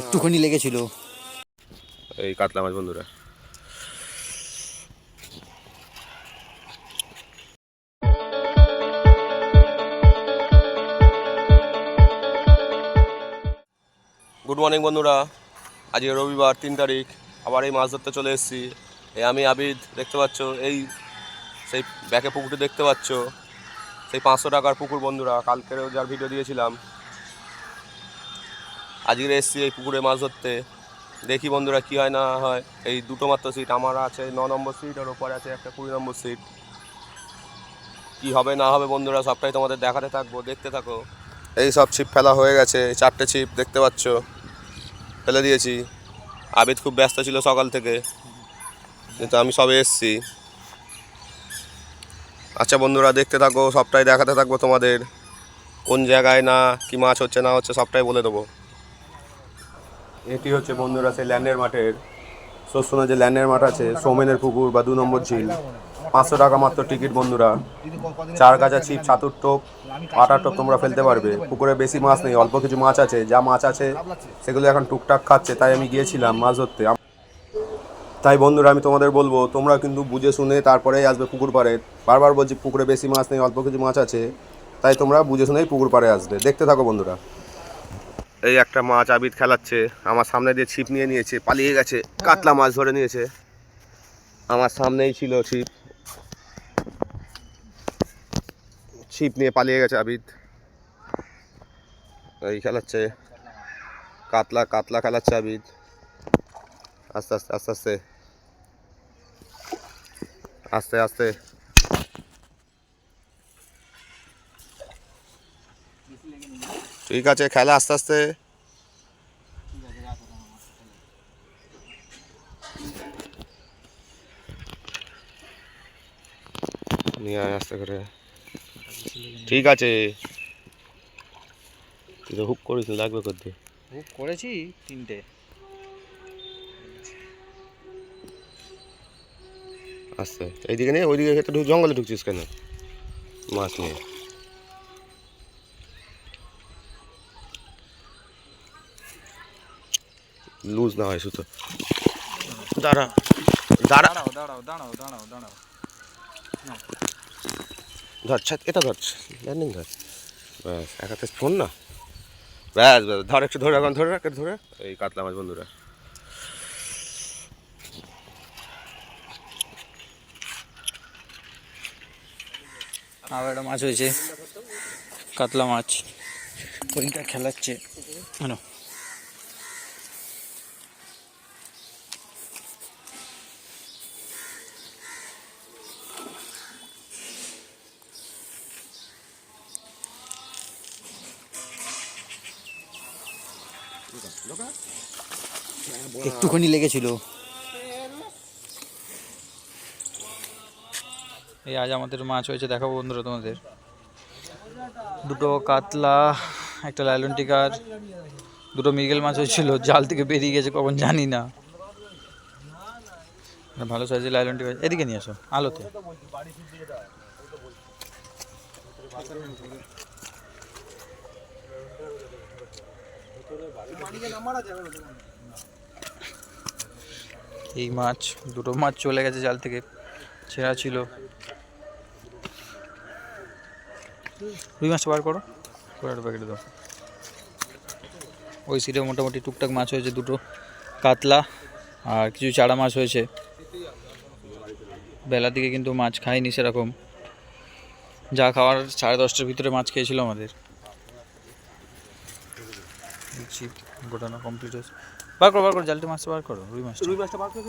একটুখানি লেগেছিল। এই কাতলা মাছ বন্ধুরা। গুড মর্নিং বন্ধুরা। আজকে রবিবার, তিন তারিখ। আবার এই মাছ ধরতে চলে এসেছি। এই আমি আবিদ, দেখতে পাচ্ছ? এই সেই ব্যাকে পুকুরটি দেখতে পাচ্ছ? সেই পাঁচশো টাকার পুকুর বন্ধুরা। কালকেরও যার ভিডিও দিয়েছিলাম। আজকে এসেছি এই পুকুরে মাছ ধরতে। দেখি বন্ধুরা কি হয় না হয়। এই দুটো মাত্র সিট আমার আছে ন নম্বর সিট আর ওপরে আছে একটা কুড়ি নম্বর সিট কি হবে না হবে বন্ধুরা, সবটাই তোমাদের দেখাতে থাকব, দেখতে থাকো। এই সব ছিপ ফেলা হয়ে গেছে চারটে ছিপ দেখতে পাচ্ছ। ফেলে দিয়েছি। আবিদ খুব ব্যস্ত ছিল সকাল থেকে। কিন্তু আমি সবে এসছি। আচ্ছা বন্ধুরা, দেখতে থাকো, সবটাই দেখাতে থাকব তোমাদের। কোন জায়গায় না কি মাছ হচ্ছে না হচ্ছে সবটাই বলে দেবো। এটি হচ্ছে বন্ধুরা সেই ল্যান্ডের মাঠের। শোষণে যে ল্যান্ডের মাঠ আছে, সৌমেনের পুকুর বা দু নম্বর ঝিল, পাঁচশো টাকা মাত্র টিকিট বন্ধুরা। চার গাছা ছিপ ছাতুর টোপ আটার টোপ তোমরা ফেলতে পারবে। পুকুরে বেশি মাছ নেই, অল্প কিছু মাছ আছে, যা মাছ আছে সেগুলো এখন টুকটাক খাচ্ছে, তাই আমি গিয়েছিলাম মাছ ধরতে। তাই বন্ধুরা, আমি তোমাদের বলব, তোমরা কিন্তু বুঝে শুনে তারপরেই আসবে পুকুর পাড়ে। বারবার বলছি, পুকুরে বেশি মাছ নেই, অল্প কিছু মাছ আছে, তাই তোমরা বুঝে শুনেই পুকুর পাড়ে আসবে। দেখতে থাকো বন্ধুরা। এই একটা মাছ আবিদ খেলাচ্ছে, আমার সামনে দিয়ে ছিপ নিয়ে নিয়েছে, পালিয়ে গেছে, কাতলা মাছ ধরে নিয়েছে। আমার সামনেই ছিল ছিপ। ছিপ নিয়ে পালিয়ে গেছে আবিদ এই খেলাচ্ছে। কাতলা কাতলা খেলাচ্ছে আবিদ আস্তে আস্তে আস্তে আস্তে। আস্তে আস্তে। ঠিক আছে খেলা আস্তে আস্তে। নিয়ে আয় আস্তে করে। ঠিক আছে। তুই তো হুক করিস লাগবে করতে। হুক করেছি তিনটে। আস্তে। এইদিকে নিয়ে ওইদিকে ঢুক জঙ্গলে ঢুকছিস কেন? মাছ নিয়ে। লুজ না হয় সুতো দাঁড়া দাঁড়া দাঁড়াও দাঁড়াও দাঁড়াও দাঁড়াও দাঁড়াও ধর ছাত এটা ধর ল্যান্ডিং ধর ব্যাস এক হাতে ফোন না। ব্যাস ব্যাস ধর একটু ধরে এখন ধরে রাখ একটু ধরে। এই কাতলা মাছ বন্ধুরা। আবার একটা মাছ হয়েছে। কাতলা মাছ। ওইটা খেলাচ্ছে। আনো একটুখানি লেগেছিল। এই আজ আমাদের মাছ হয়েছে, দেখাবো বন্ধুরা তোমাদের। দুটো কাতলা, একটা লাইলন টিকার, দুটো মৃগেল মাছ হয়েছিল, জাল থেকে বেরিয়ে গেছে, কখন জানি না। ভালো সাইজের লাইলন টিকার এদিকে নিয়ে আসো, আলোতে। এই মাছ, দুটো মাছ চলে গেছে জাল থেকে। ছেঁড়া ছিল। রুই মাছটা বার করো। করে প্যাকেটে দাও। ওই সিটে মোটামুটি টুকটাক মাছ হয়েছে, দুটো কাতলা আর কিছু চারা মাছ হয়েছে। বেলা দিকে কিন্তু মাছ খাইনি সেরকম। যা খাওয়ার সাড়ে দশটার ভিতরে মাছ খেয়েছিল আমাদের। দেখছি গোটানো কমপ্লিট হয়েছে। বার করো বার করো জালটি মাছটা বার করো রুই মাছটা। রুই মাছটা বার করে